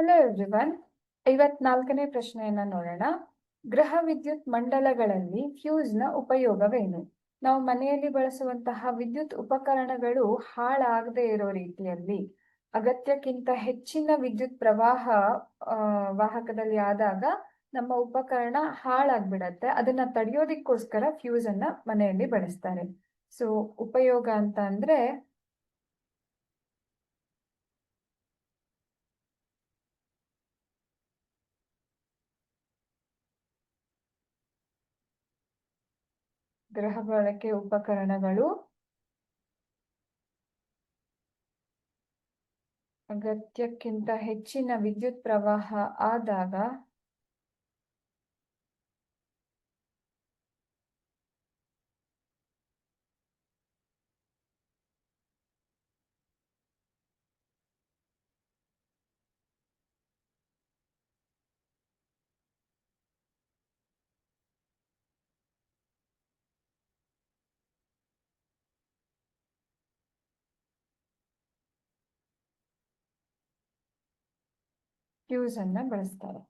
Hello everyone ಐವತ್ನಾಲ್ಕನೇ ಪ್ರಶ್ನೆಯನ್ನ ನೋಡೋಣ. ಗೃಹ ವಿದ್ಯುತ್ ಮಂಡಲಗಳಲ್ಲಿ ಫ್ಯೂಸ್ನ ಉಪಯೋಗವೇನು? ನಾವು ಮನೆಯಲ್ಲಿ ಬಳಸುವಂತಹ ವಿದ್ಯುತ್ ಉಪಕರಣಗಳು ಹಾಳಾಗದೇ ಇರೋ ರೀತಿಯಲ್ಲಿ ಅಗತ್ಯಕ್ಕಿಂತ ಹೆಚ್ಚಿನ ವಿದ್ಯುತ್ ಪ್ರವಾಹ ವಾಹಕದಲ್ಲಿ ಆದಾಗ ನಮ್ಮ ಉಪಕರಣ ಹಾಳಾಗ್ಬಿಡತ್ತೆ. ಅದನ್ನ ತಡೆಯೋದಿಕ್ಕೋಸ್ಕರ ಫ್ಯೂಸ್ ಅನ್ನ ಮನೆಯಲ್ಲಿ ಬಳಸ್ತಾರೆ. ಸೊ ಉಪಯೋಗ ಅಂತ ಅಂದ್ರೆ ಗೃಹ ಬಳಕೆ ಉಪಕರಣಗಳು. ಅಗತ್ಯಕ್ಕಿಂತ ಹೆಚ್ಚಿನ ವಿದ್ಯುತ್ ಪ್ರವಾಹ ಆದಾಗ ಫ್ಯೂಸ್ ಅನ್ನ ಬಳಸ್ತಾರೆ